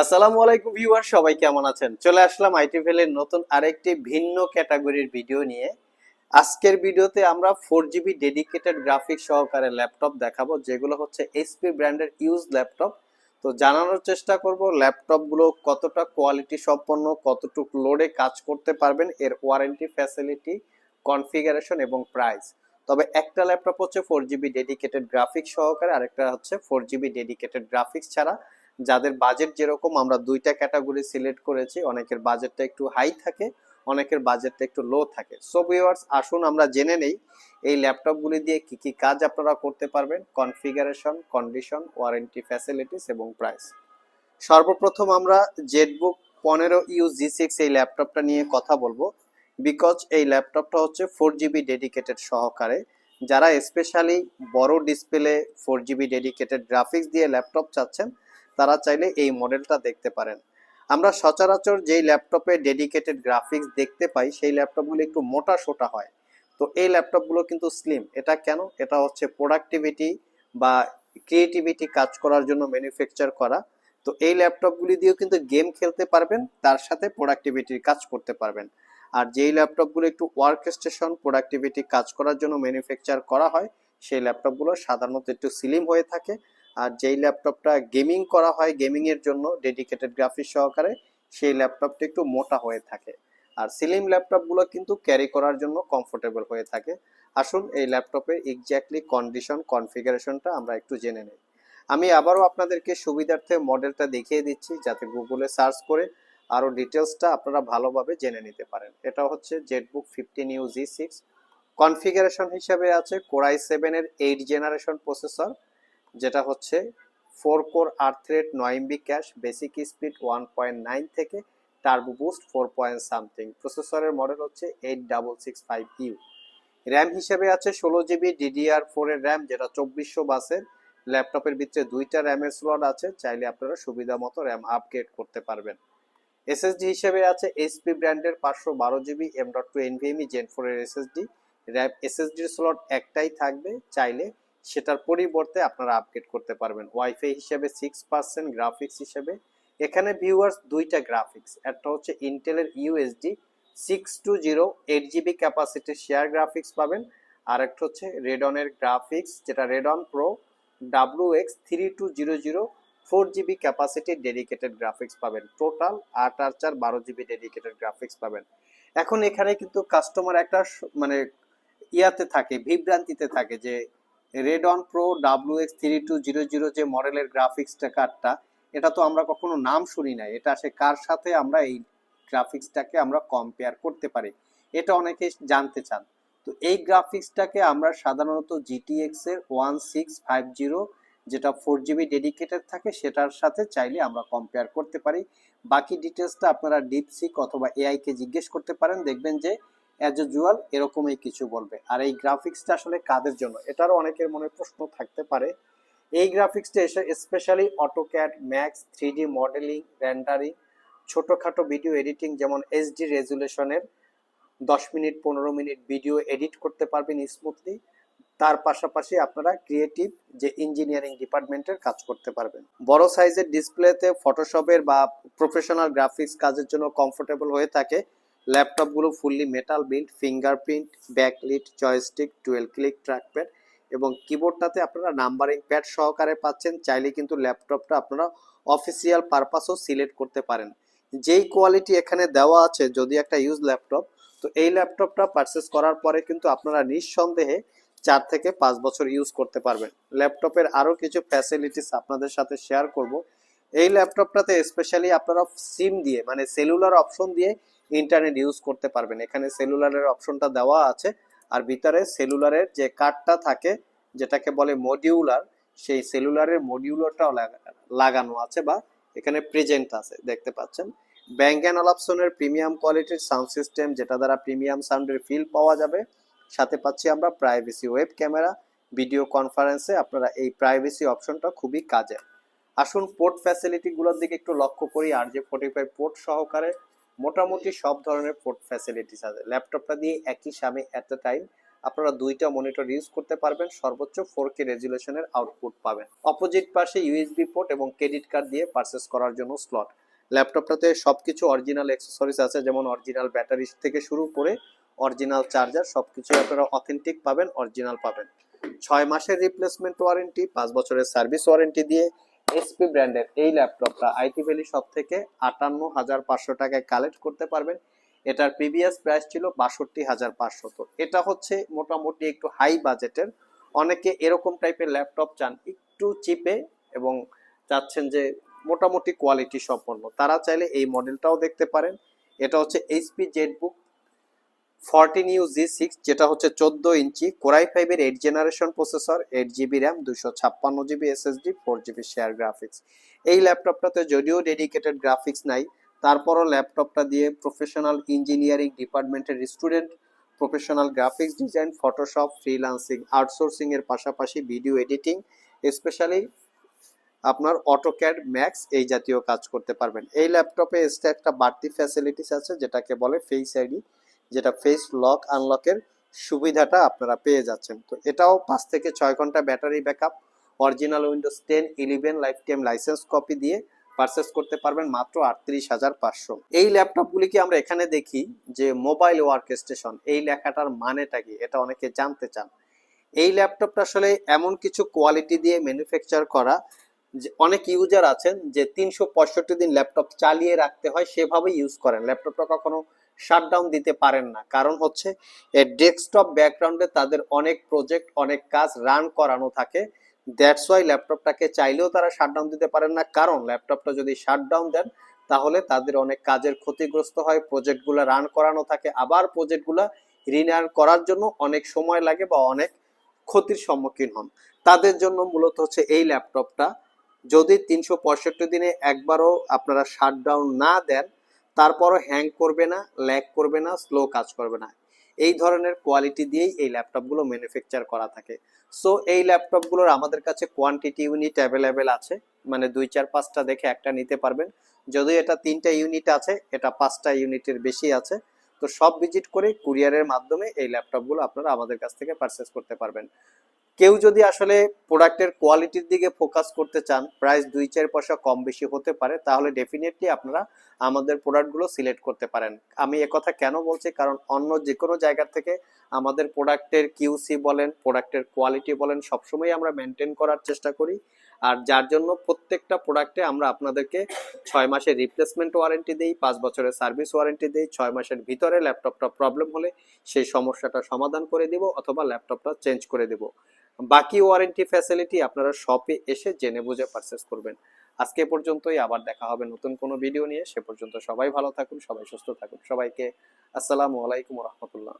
আসসালামু আলাইকুম ভিউয়ার, সবাই কেমন আছেন? চলে আসলাম আইটি ভ্যালির নতুন আরেকটি ভিন্ন ক্যাটাগরির ভিডিও নিয়ে। আজকের ভিডিওতে আমরা ফোর জিবি ডেডিকেটেড গ্রাফিক্স সহকারে ল্যাপটপ দেখাবো, যেগুলো হচ্ছে এইচপি ব্র্যান্ডের ইউজ ল্যাপটপ তো জানানোর চেষ্টা করব ল্যাপটপগুলো কতটা কোয়ালিটি সম্পন্ন, কতটুকু লোডে কাজ করতে পারবেন, এর ওয়ারেন্টি ফ্যাসিলিটি কনফিগারেশন এবং প্রাইস তবে একটা ল্যাপটপ হচ্ছে ফোর জিবি ডেডিকেটেড গ্রাফিক্স সহকারে, আরেকটা হচ্ছে ফোর জিবি ডেডিকেটেড গ্রাফিক্স ছাড়া। যাদের বাজেট যেরকম, আমরা দুইটা ক্যাটাগরি সিলেক্ট করেছি। অনেকের বাজেটটা একটু হাই থাকে, অনেকের বাজেটটা একটু লো থাকে। সো ভিউয়ার্স আসুন আমরা জেনে নেই, এই ল্যাপটপগুলি দিয়ে কি কি কাজ আপনারা করতে পারবেন কনফিগারেশন কন্ডিশন ওয়ারেন্টি ফ্যাসিলিটিস এবং প্রাইস সর্বপ্রথম আমরা জেটবুক পনেরো ইউ জি সিক্স এই ল্যাপটপটা নিয়ে কথা বলব। বিকজ এই ল্যাপটপটা হচ্ছে ফোর জিবি ডেডিকেটেড সহকারে। যারা স্পেশালি বড় display four GB dedicated graphics দিয়ে ল্যাপটপ চাচ্ছেন তারা চাইলে এই মডেলটা দেখতে পারেন। আমরা সচরাচর যেই ল্যাপটপে ডেডিকেটেড গ্রাফিক্স দেখতে পাই, সেই ল্যাপটপগুলো একটু মোটা সোটা হয়। তো এই ল্যাপটপগুলো কিন্তু স্লিম। এটা কেন? এটা হচ্ছে প্রোডাক্টিভিটি বা ক্রিয়েটিভিটি কাজ করার জন্য ম্যানুফ্যাকচার করা। তো এই ল্যাপটপগুলি দিয়েও কিন্তু গেম খেলতে পারবেন, তার সাথে প্রোডাক্টিভিটির কাজ করতে পারবেন। আর যেই ল্যাপটপগুলো একটু ওয়ার্ক স্টেশন প্রোডাক্টিভিটি কাজ করার জন্য ম্যানুফ্যাকচার করা হয়, সেই ল্যাপটপগুলো সাধারণত একটু স্লিম হয়ে থাকে। আর যেই ল্যাপটপটা গেমিং করা হয় গেমিং এর জন্য ডেডিকেটেড গ্রাফিক্স সহকারে, সেই ল্যাপটপটা একটু মোটা হয়ে থাকে। আর সিলিম ল্যাপটপগুলো কিন্তু ক্যারি করার জন্য কমফোর্টেবল হয়ে থাকে। আসুন এই ল্যাপটপের এক্স্যাক্টলি কন্ডিশন কনফিগারেশনটা আমরা একটু জেনে নেই। আমি আবারও আপনাদেরকে সুবিধার্থে মডেলটা দেখিয়ে দিচ্ছি, যাতে গুগলে সার্চ করে আরও ডিটেলসটা আপনারা ভালোভাবে জেনে নিতে পারেন। এটা হচ্ছে ZBook fifteen U G six configuration হিসেবে আছে কোরাই সেভেনের এইট জেনারেশন প্রসেসর যেটা হচ্ছে ফোর কোর আট thread cache basic speed one point nine থেকে turbo boost four point something প্রসেসরের মডেল হচ্ছে eight double six five U RAM হিসেবে আছে ষোলো জিবি ডিডিআর ফোরের র্যাম যেটা চব্বিশশো বাসের। ল্যাপটপের ভিতরে দুইটা র্যামের স্লট আছে, চাইলে আপনারা সুবিধা মতো র্যাম আপগ্রেড করতে পারবেন। এসএসডি হিসেবে আছে এইচপি ব্র্যান্ডের পাঁচশো বারো GB M dot two NVMe gen ফোরের এসএসডি র্যাম এসএসডির স্লট একটাই থাকবে, চাইলে সেটার পরিবর্তে আপনারা আপগ্রেড করতে পারবেন। ওয়াইফাই হিসেবে সিক্স পার্সেন্ট গ্রাফিক্স হিসেবে। এখানে ভিউয়ার্স দুইটা গ্রাফিক্স একটা হচ্ছে ইন্টেলের UHD six two zero eight GB ক্যাপাসিটির share graphics পাবেন, আর একটা হচ্ছে রেডনের গ্রাফিক্স যেটা Radeon pro W X three two zero zero four GB capacity dedicated graphics পাবেন। টোটাল আট আর চার, বারো জিবি ডেডিকেটেড গ্রাফিক্স পাবেন। এখন এখানে কিন্তু কাস্টমার একটা মানে ইয়াতে থাকে, বিভ্রান্তিতে থাকে যে Radeon pro W X three two zero zero যে মডেলের গ্রাফিক্সটা কার্ডটা এটা তো আমরা কখনো নাম শুনি নাই। এটা সে কার সাথে আমরা এই গ্রাফিক্সটাকে আমরা কম্পেয়ার করতে পারি? এটা অনেকে জানতে চান। তো এই গ্রাফিক্সটাকে আমরা সাধারণত জিটিএক্স এর ওয়ান সিক্স ফাইভ জিরো যেটা ফোর জিবি ডেডিকেটেড থাকে, সেটার সাথে চাইলে আমরা কম্পেয়ার করতে পারি। বাকি ডিটেলসটা আপনারা ডিপসিক অথবা এআই কে জিজ্ঞেস করতে পারেন। দেখবেন যে অ্যাজ ইউজুয়াল এরকমই কিছু বলবে। আর এই গ্রাফিক্সটা আসলে কাদের জন্য? এটারও অনেকের মনে প্রশ্ন থাকতে পারে। এই গ্রাফিক্সটা এসে specially AutoCAD max three modeling rendering ছোটোখাটো ভিডিও এডিটিং যেমন এইচডি রেজুলেশনের দশ মিনিট, পনেরো মিনিট ভিডিও এডিট করতে পারবেন স্মুথলি তার পাশাপাশি আপনারা ক্রিয়েটিভ যে ইঞ্জিনিয়ারিং ডিপার্টমেন্টের কাজ করতে পারবেন। বড় সাইজের ডিসপ্লেতে ফটোশপের বা প্রফেশনাল গ্রাফিক্স কাজের জন্য কমফোর্টেবল হয়ে থাকে। ল্যাপটপগুলো fully metal build fingerprint backlit joystick dual click trackpad এবং কিবোর্ডটাতে আপনারা নাম্বারিং প্যাড সহকারে পাচ্ছেন। চাইলে কিন্তু ল্যাপটপটা আপনারা অফিসিয়াল পারপাসও সিলেক্ট করতে পারেন। যেই কোয়ালিটি এখানে দেওয়া আছে, যদি একটা ইউজ ল্যাপটপ তো এই ল্যাপটপটা পারচেস করার পরে কিন্তু আপনারা নিঃসন্দেহে চার থেকে পাঁচ বছর ইউজ করতে পারবেন। ল্যাপটপের আরও কিছু ফ্যাসিলিটিস আপনাদের সাথে শেয়ার করব। এই ল্যাপটপটাতে স্পেশালি আপনারা সিম দিয়ে মানে সেলুলার অপশন দিয়ে ইন্টারনেট ইউজ করতে পারবেন। এখানে সেলুলারের অপশনটা দেওয়া আছে, আর ভিতরে সেলুলারের যে কার্ডটা থাকে, যেটাকে বলে মডিউলার সেই সেলুলারের মডিউলারটাও লাগানো আছে বা এখানে প্রেজেন্ট আছে, দেখতে পাচ্ছেন। ব্যাঙ্ক অ্যান্ড অলাপসনের প্রিমিয়াম কোয়ালিটির সাউন্ড সিস্টেম যেটা দ্বারা প্রিমিয়াম সাউন্ডের ফিল পাওয়া যাবে। সাথে পাচ্ছি আমরা প্রাইভেসি ওয়েব ক্যামেরা ভিডিও কনফারেন্সে আপনারা এই প্রাইভেসি অপশনটা খুবই কাজে আসুন পোর্ট ফ্যাসিলিটিগুলোর দিকে একটু লক্ষ্য করি, আর যে ফোর্টি ফাইভ পোর্ট সহকারে মোটামুটি সব ধরনের পোর্ট ফ্যাসিলিটিস আছে। ল্যাপটপটা দিয়ে একই সামে এট দ্য টাইম আপনারা দুইটা মনিটর ইউজ করতে পারবেন, সর্বোচ্চ ফোর কে রেজুলেশনের আউটপুট পাবেন। অপোজিট পাশে ইউএসবি পোর্ট এবং ক্রেডিট কার্ড দিয়ে পারচেস করার জন্য স্লট ল্যাপটপটাতে সব কিছু অরিজিনাল অ্যাক্সেসরিজ আছে, যেমন অরিজিনাল ব্যাটারি থেকে শুরু করে অরিজিনাল চার্জার সব কিছু আপনারা অথেন্টিক পাবেন অরিজিনাল পাবেন। ছয় মাসের রিপ্লেসমেন্ট ওয়ারেন্টি পাঁচ বছরের সার্ভিস ওয়ারেন্টি দিয়ে এসপি ব্র্যান্ডের এই ল্যাপটপটা আইটি ভ্যালি শপ থেকে আটান্ন হাজার পাঁচশো টাকায় কালেক্ট করতে পারবেন। এটার প্রিভিয়াস প্রাইস ছিল বাষট্টি হাজার পাঁচশো। তো এটা হচ্ছে মোটামুটি একটু হাই বাজেটের অনেকে এরকম টাইপের ল্যাপটপ চান একটু চিপে এবং চাচ্ছেন যে মোটামুটি কোয়ালিটি সম্পন্ন। তারা চাইলে এই মডেলটাও দেখতে পারেন। এটা হচ্ছে HP ZBook fourteen U G six, যেটা হচ্ছে চোদ্দ ইঞ্চি কোরাই ফাইভের eight generation processor eight GB RAM দুশো ছাপ্পান্ন GB SSD four GB share graphics এই ল্যাপটপটাতে যদিও ডেডিকেটেড গ্রাফিক্স নাই, তারপরও ল্যাপটপটা দিয়ে প্রফেশনাল ইঞ্জিনিয়ারিং ডিপার্টমেন্টের student professional graphics design Photoshop freelancing outsourcing এর পাশাপাশি ভিডিও এডিটিং স্পেশালি আপনার অটোক্যাড ম্যাক্স এই জাতীয় কাজ করতে পারবেন। এই ল্যাপটপে এক্সট্রা একটা বাড়তি ফ্যাসিলিটিস আছে, যেটাকে বলে ফেস আইডি যেটা ফেস লক আনলকের সুবিধাটা আপনারা পেয়ে যাচ্ছেন। তো এটাও পাঁচ থেকে ছয় ঘণ্টা battery backup original Windows ten eleven lifetime licence copy দিয়ে পারচেস করতে পারবেন মাত্র আটত্রিশ হাজার পাঁচশো। এই ল্যাপটপগুলিকে আমরা এখানে দেখি যে মোবাইল ওয়ার্ক স্টেশন এই লেখাটার মানেটা কি? এটা অনেকে জানতে চান। এই ল্যাপটপটা আসলে এমন কিছু কোয়ালিটি দিয়ে ম্যানুফ্যাকচার করা যে অনেক ইউজার আছেন যে তিনশো পঁয়ষট্টি দিন ল্যাপটপ চালিয়ে রাখতে হয় সেভাবে ইউজ করেন। ল্যাপটপটা কখনো শাটডাউন দিতে পারেন না। কারণ হচ্ছে ডেস্কটপ ব্যাকগ্রাউন্ডে তাদের অনেক প্রজেক্ট অনেক কাজ রান করানো থাকে। দ্যাটস ওয়াই ল্যাপটপটাকে চাইলেও তারা শাটডাউন দিতে পারেন না। কারণ ল্যাপটপটা যদি শাটডাউন দেন, তাহলে তাদের অনেক কাজের ক্ষতিগ্রস্ত হয় প্রজেক্টগুলো রান করানো থাকে। আবার প্রজেক্টগুলো রিনার করার জন্য অনেক সময় লাগে বা অনেক ক্ষতির সম্মুখীন হন। তাদের জন্য মূলত হচ্ছে এই ল্যাপটপটা যদি তিনশো পঁয়ষট্টি দিনে একবারও আপনারা শাটডাউন না দেন তারপরও হ্যাং করবে না ল্যাগ করবে না স্লো কাজ করবে না। এই ধরনের কোয়ালিটি দিয়েই এই ল্যাপটপগুলো ম্যানুফ্যাকচার করা থাকে। সো এই ল্যাপটপগুলোর আমাদের কাছে কোয়ান্টিটি ইউনিট অ্যাভেলেবেল আছে। মানে দুই চার পাঁচটা দেখে একটা নিতে পারবেন। যদি এটা তিনটা ইউনিট আছে, এটা পাঁচটা ইউনিটের বেশি আছে, তো সব ভিজিট করে কুরিয়ারের মাধ্যমে এই ল্যাপটপগুলো আপনারা আমাদের কাছ থেকে পারচেস করতে পারবেন। কেউ যদি আসলে প্রোডাক্টের কোয়ালিটির দিকে ফোকাস করতে চান প্রাইস দুই চার পয়সা কম বেশি হতে পারে, তাহলে ডেফিনেটলি আপনারা আমাদের প্রোডাক্টগুলো সিলেক্ট করতে পারেন। আমি কথা কেন বলছি? কারণ অন্য যে কোনো জায়গা থেকে আমাদের প্রোডাক্টের কিউসি বলেন প্রোডাক্টের কোয়ালিটি বলেন, সবসময় আমরা মেনটেন করার চেষ্টা করি। আর যার জন্য প্রত্যেকটা প্রোডাক্টে আমরা আপনাদেরকে ছয় মাসের রিপ্লেসমেন্ট ওয়ারেন্টি দিই, পাঁচ বছরের সার্ভিস ওয়ারেন্টি দিই, ছয় মাসের ভিতরে ল্যাপটপটা প্রবলেম হলে সেই সমস্যাটা সমাধান করে দিব অথবা ল্যাপটপটা চেঞ্জ করে দিব। বাকি ওয়ারেন্টি ফ্যাসিলিটি আপনারা শপে এসে জেনে বুঝে পারচেস করবেন। আজকে পর্যন্তই, আবার দেখা হবে নতুন কোনো ভিডিও নিয়ে। সে পর্যন্ত সবাই ভালো থাকুন, সবাই সুস্থ থাকুন। সবাইকে আসসালামু আলাইকুম রহমতুল্লাহ।